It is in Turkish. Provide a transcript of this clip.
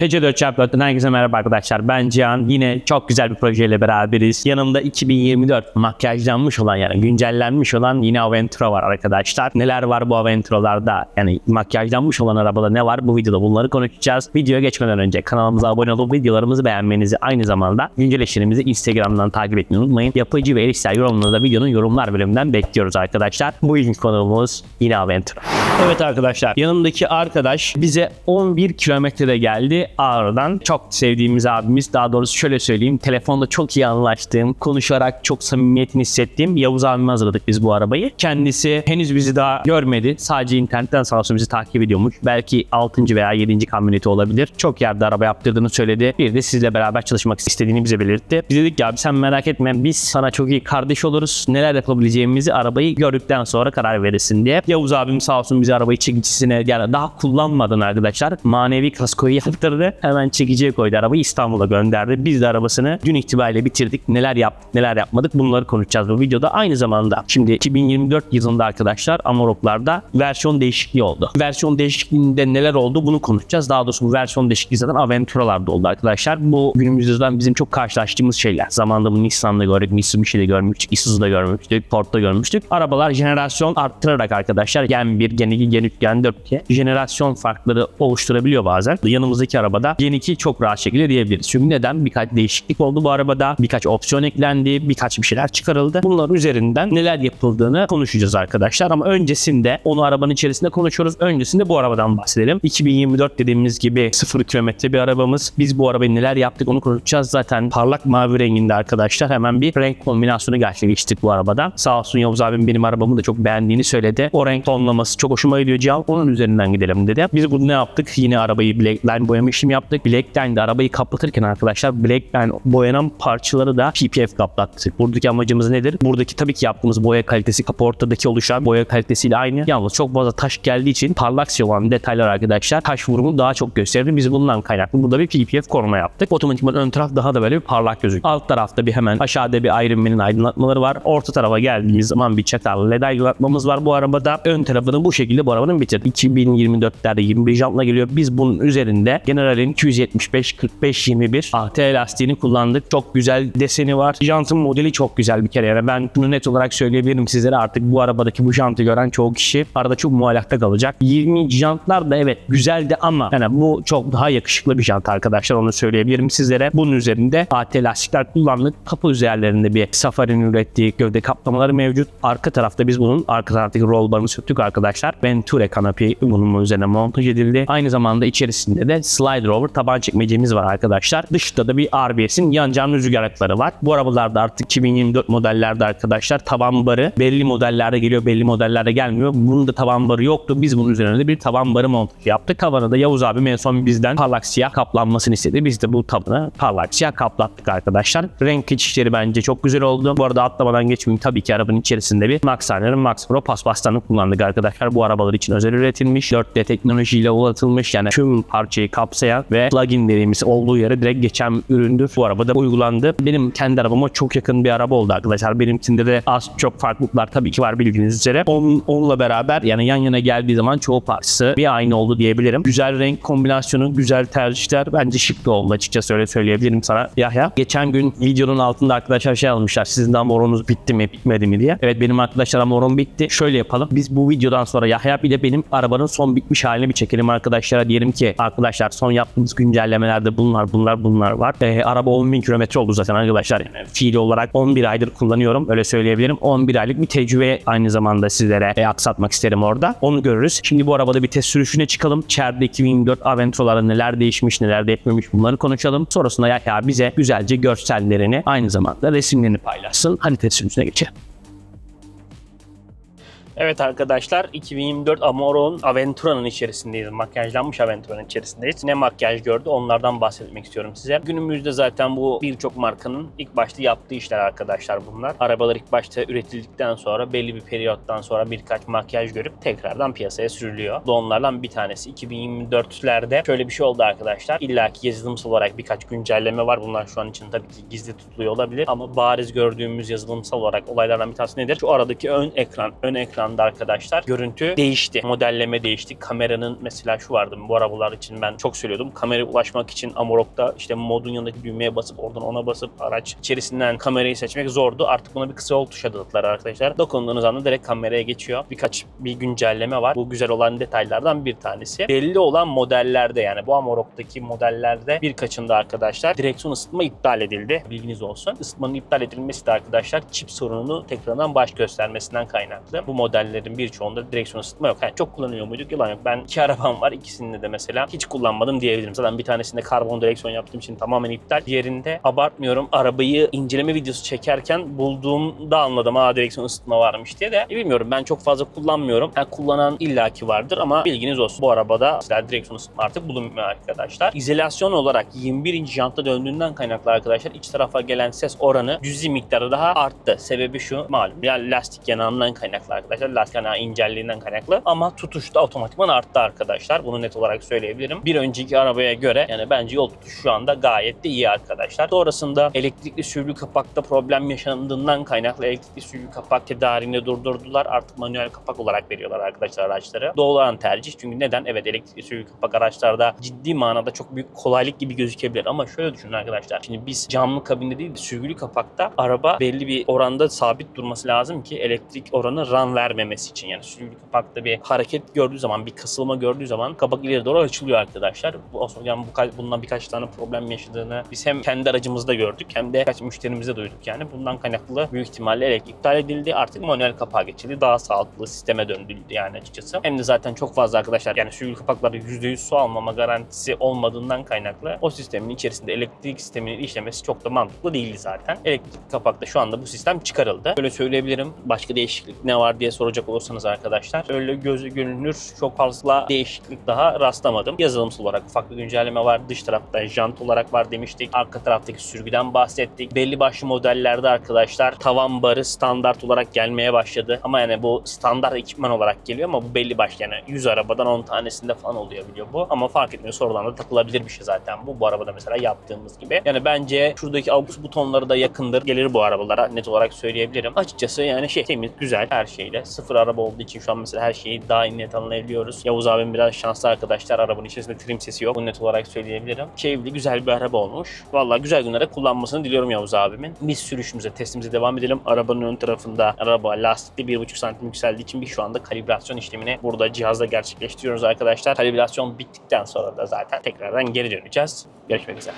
PC4 Çarpı'dan herkese merhaba arkadaşlar. Ben Cihan. Yine çok güzel bir projeyle beraberiz. Yanımda 2024 makyajlanmış olan yani güncellenmiş olan yine Aventura var arkadaşlar. Neler var bu Aventura'larda? Yani makyajlanmış olan arabada ne var? Bu videoda bunları konuşacağız. Videoya geçmeden önce kanalımıza abone olup videolarımızı beğenmenizi aynı zamanda güncel işlerimizi Instagram'dan takip etmeyi unutmayın. Yapıcı ve eleştirel yorumları da videonun yorumlar bölümünden bekliyoruz arkadaşlar. Bu ilk konuğumuz yine Aventura. Evet arkadaşlar yanımdaki arkadaş bize 11 kilometrede geldi Ağrı'dan. Çok sevdiğimiz abimiz daha doğrusu şöyle söyleyeyim. Telefonda çok iyi anlaştığım, konuşarak çok samimiyetini hissettiğim Yavuz abime hazırladık biz bu arabayı. Kendisi henüz bizi daha görmedi. Sadece internetten sağ olsun bizi takip ediyormuş. Belki 6. veya 7. kamyoneti olabilir. Çok yerde araba yaptırdığını söyledi. Bir de sizle beraber çalışmak istediğini bize belirtti. Biz dedik abi sen merak etme biz sana çok iyi kardeş oluruz. Neler yapabileceğimizi arabayı gördükten sonra karar verirsin diye. Yavuz abim sağ olsun bizi arabayı çekicisine yani daha kullanmadan arkadaşlar manevi kaskoyu yaptırdı. Hemen çekiciye koydu arabayı İstanbul'a gönderdi. Biz de arabasını dün itibariyle bitirdik. Neler yaptık neler yapmadık bunları konuşacağız bu videoda. Aynı zamanda şimdi 2024 yılında arkadaşlar Amarok'larda versiyon değişikliği oldu. Versiyon değişikliğinde neler oldu bunu konuşacağız. Daha doğrusu bu versiyon değişikliği zaten Aventura'larda oldu arkadaşlar. Bu günümüzde zaten bizim çok karşılaştığımız şeyler. Zamanında bu Nissan'da gördük, Mitsubishi'de görmüştük, Isuzu'da görmüştük, Ford'da görmüştük. Arabalar jenerasyon arttırarak arkadaşlar Gen 1, Gen 2, Gen 3, Gen 4 diye jenerasyon farkları oluşturabiliyor bazen. Yanımızdaki arabada Gen 2 çok rahat şekilde diyebiliriz. Çünkü neden? Birkaç değişiklik oldu bu arabada. Birkaç opsiyon eklendi, birkaç bir şeyler çıkarıldı. Bunlar üzerinden neler yapıldığını konuşacağız arkadaşlar. Ama öncesinde onu arabanın içerisinde konuşuyoruz. Öncesinde bu arabadan bahsedelim. 2024 dediğimiz gibi 0 kilometre bir arabamız. Biz bu arabayı neler yaptık onu konuşacağız. Zaten parlak mavi renginde arkadaşlar. Hemen bir renk kombinasyonu gerçekleştirdik bu arabada. Sağ olsun Yavuz abim benim arabamı da çok beğendiğini söyledi. O renk tonlaması çok hoşuma gidiyor Cihan. Onun üzerinden gidelim dedi. Biz burada ne yaptık? Yine arabayı Blackline boyama işlemi yaptık. Blackline'de arabayı kaplatırken arkadaşlar Blackline boyanan parçaları da PPF kaplattık. Buradaki amacımız nedir? Buradaki tabii ki yaptığımız boya kalitesi kaportadaki oluşan boya kalitesiyle aynı. Yalnız çok fazla taş geldiği için parlak olan detaylar arkadaşlar taş vurumu daha çok gösterdi. Biz bundan kaynaklı burada bir PPF koruma yaptık. Otomatikman ön taraf daha da böyle bir parlak gözüküyor. Alt tarafta bir hemen aşağıda bir Iron aydınlatmaları var. Orta tarafa geldiğimiz zaman bir çatal LED aydınlatmamız var bu arabada. Ön tarafını bu şekilde bu arabanın bitirdik. 2024'lerde 21 jantla geliyor. Biz bunun üzerinde General'in 275 45 21 AT lastiğini kullandık. Çok güzel deseni var. Jantın modeli çok güzel bir kere. Yani ben bunu net olarak söyleyebilirim sizlere. Artık bu arabadaki bu jantı gören çoğu kişi arada çok muallakta kalacak. 20 jantlar da evet güzeldi ama yani bu çok daha yakışıklı bir jant arkadaşlar. Onu söyleyebilirim sizlere. Bunun üzerinde AT lastikler kullandık. Kapı üzerlerinde bir Safari'nin ürettiği gövde kaplamaları mevcut. Arka tarafta biz bunun arka taraftaki roll barını söktük arkadaşlar. Venture kanapi bunun üzerine montaj edildi. Aynı zamanda içerisinde de slide rover taban çekmecemiz var arkadaşlar. Dışta da bir RBS'in yan cam rüzgarlıkları var. Bu arabalarda artık 2024 modellerde arkadaşlar taban barı belli modellerde geliyor belli modellerde gelmiyor. Bunun da taban barı yoktu. Biz bunun üzerine de bir taban barı montaj yaptık. Tavanı da Yavuz abi en son bizden parlak siyah kaplanmasını istedi. Biz de bu tabanı parlak siyah kaplattık arkadaşlar. Renk geçişleri bence çok güzel oldu. Bu arada atlamadan geçmeyeyim. Tabii ki arabanın içerisinde bir Max Runner'ın Max Pro paspaslarını kullandık arkadaşlar. Bu arabalar için özel üretilmiş. 4D teknolojiyle ulatılmış. Yani tüm parçayı kapsayan ve plug-in dediğimiz olduğu yere direkt geçen üründür. Bu arabada uygulandı. Benim kendi arabama çok yakın bir araba oldu arkadaşlar. Benimkinde de az çok farklılıklar tabii ki var bildiğiniz üzere. Onun, onunla beraber yani yan yana geldiği zaman çoğu parçası bir aynı oldu diyebilirim. Güzel renk kombinasyonu, güzel tercihler bence şık da oldu açıkçası öyle söyleyebilirim sana Yahya. Geçen gün videonun altında arkadaşlar şey almışlar. Sizin de moronuz bitti mi bitmedi mi diye. Evet benim arkadaşlar moron bitti. Şöyle yapalım. Biz bu videodan sonra Yahya bir de benim arabanın son bitmiş halini bir çekelim arkadaşlara. Diyelim ki arkadaşlar son yaptığımız güncellemelerde bunlar bunlar bunlar var. Ee, araba 10.000 kilometre oldu zaten arkadaşlar. Yani fiili olarak 11 aydır kullanıyorum. Öyle söyleyebilirim. 11 aylık bir tecrübe aynı zamanda sizlere e, aksatmak isterim orada. Onu görürüz. Şimdi bu arabada bir test sürüşüne çıkalım. Çer'de 2024 Aventura'larda neler değişmiş neler değişmemiş bunları konuşalım. Sonrasında Yahya bize güzelce görsellerini aynı zamanda resimlerini paylaşsın. Hadi test sürüşüne geçelim. Evet arkadaşlar 2024 Amoron Aventura'nın içerisindeyiz. Makyajlanmış Aventura'nın içerisindeyiz. Ne makyaj gördü onlardan bahsetmek istiyorum size. Günümüzde zaten bu birçok markanın ilk başta yaptığı işler arkadaşlar bunlar. Arabalar ilk başta üretildikten sonra belli bir periyottan sonra birkaç makyaj görüp tekrardan piyasaya sürülüyor. Bu da onlardan bir tanesi. 2024'lerde şöyle bir şey oldu arkadaşlar. İlla ki yazılımsal olarak birkaç güncelleme var. Bunlar şu an için tabii ki gizli tutuluyor olabilir. Ama bariz gördüğümüz yazılımsal olarak olaylardan bir tanesi nedir? Şu aradaki ön ekran. Ön ekran da arkadaşlar görüntü değişti. Modelleme değişti. Kameranın mesela şu vardı bu arabalar için ben çok söylüyordum. Kameraya ulaşmak için Amarok'ta işte modun yanındaki düğmeye basıp oradan ona basıp araç içerisinden kamerayı seçmek zordu. Artık buna bir kısa yol tuşa dadılar arkadaşlar. Dokunduğunuz anda direkt kameraya geçiyor. Birkaç bir güncelleme var. Bu güzel olan detaylardan bir tanesi. Belli olan modellerde yani bu Amarok'taki modellerde birkaçında arkadaşlar direksiyon ısıtma iptal edildi. Bilginiz olsun. Isıtmanın iptal edilmesi de arkadaşlar çip sorununu tekrardan baş göstermesinden kaynaklı. Bu modellerin birçoğunda direksiyon ısıtma yok. Yani çok kullanıyor muyduk? Yalan yok. Ben iki arabam var. İkisinde de mesela hiç kullanmadım diyebilirim. Zaten bir tanesinde karbon direksiyon yaptığım için tamamen iptal. Diğerinde abartmıyorum. Arabayı inceleme videosu çekerken bulduğumda anladım. Aa direksiyon ısıtma varmış diye de. E, bilmiyorum. Ben çok fazla kullanmıyorum. Yani kullanan illaki vardır ama bilginiz olsun. Bu arabada mesela direksiyon ısıtma artık bulunmuyor arkadaşlar. İzolasyon olarak 21. inç jantta döndüğünden kaynaklı arkadaşlar iç tarafa gelen ses oranı cüzi miktarı daha arttı. Sebebi şu malum ya lastik yanağından kaynaklı arkadaşlar. Lastik yanağı incelliğinden kaynaklı ama tutuş da otomatikman arttı arkadaşlar. Bunu net olarak söyleyebilirim. Bir önceki arabaya göre yani bence yol tutuşu şu anda gayet de iyi arkadaşlar. Sonrasında elektrikli sürgü kapakta problem yaşandığından kaynaklı elektrikli sürgü kapak tedariğini durdurdular. Artık manuel kapak olarak veriyorlar arkadaşlar araçları. Doğru olan tercih. Çünkü neden? Evet elektrikli sürgü kapak araçlarda ciddi manada çok büyük kolaylık gibi gözükebilir. Ama şöyle düşünün arkadaşlar. Şimdi biz camlı kabinde değil de sürgülü kapakta araba belli bir oranda sabit durması lazım ki elektrik oranı ran vermemesi için. Yani sürgülü kapakta bir hareket gördüğü zaman, bir kasılma gördüğü zaman kapak ileri doğru açılıyor arkadaşlar. Bu, yani bu, bundan birkaç tane problem yaşadığını biz hem kendi aracımızda gördük hem de birkaç müşterimize duyduk yani. Bundan kaynaklı büyük ihtimalle elektrik iptal edildi. Artık manuel kapağa geçildi. Daha sağlıklı sisteme döndürüldü yani açıkçası. Hem de zaten çok fazla arkadaşlar yani sürgülü kapaklarda %100 su almama garantisi olmadığından kaynaklı o sistemin içerisinde elektrik sisteminin işlemesi çok da mantıklı değildi zaten. Elektrik kapakta şu anda bu sistem çıkarıldı. Böyle söyleyebilirim. Başka değişiklik ne var diye soracak olursanız arkadaşlar. Öyle gözü görünür çok fazla değişiklik daha rastlamadım. Yazılımsal olarak ufak bir güncelleme var. Dış tarafta jant olarak var demiştik. Arka taraftaki sürgüden bahsettik. Belli başlı modellerde arkadaşlar tavan barı standart olarak gelmeye başladı. Ama yani bu standart ekipman olarak geliyor ama bu belli başlı yani 100 arabadan 10 tanesinde falan oluyor biliyor bu. Ama fark etmiyor sonradan da takılabilir bir şey zaten bu. Bu arabada mesela yaptığımız gibi. Yani bence şuradaki AUX butonları da yakındır. Gelir bu arabalara net olarak söyleyebilirim. Açıkçası yani şey temiz, güzel her şeyle. Sıfır araba olduğu için şu an mesela her şeyi daha net anlayabiliyoruz. Yavuz abim biraz şanslı arkadaşlar. Arabanın içerisinde trim sesi yok. Bunu net olarak söyleyebilirim. Keyifli, güzel bir araba olmuş. Vallahi güzel günlere kullanmasını diliyorum Yavuz abimin. Biz sürüşümüze, testimize devam edelim. Arabanın ön tarafında araba lastikli 1,5 santim yükseldiği için biz şu anda kalibrasyon işlemini burada cihazda gerçekleştiriyoruz arkadaşlar. Kalibrasyon bittikten sonra da zaten tekrardan geri döneceğiz. Görüşmek üzere.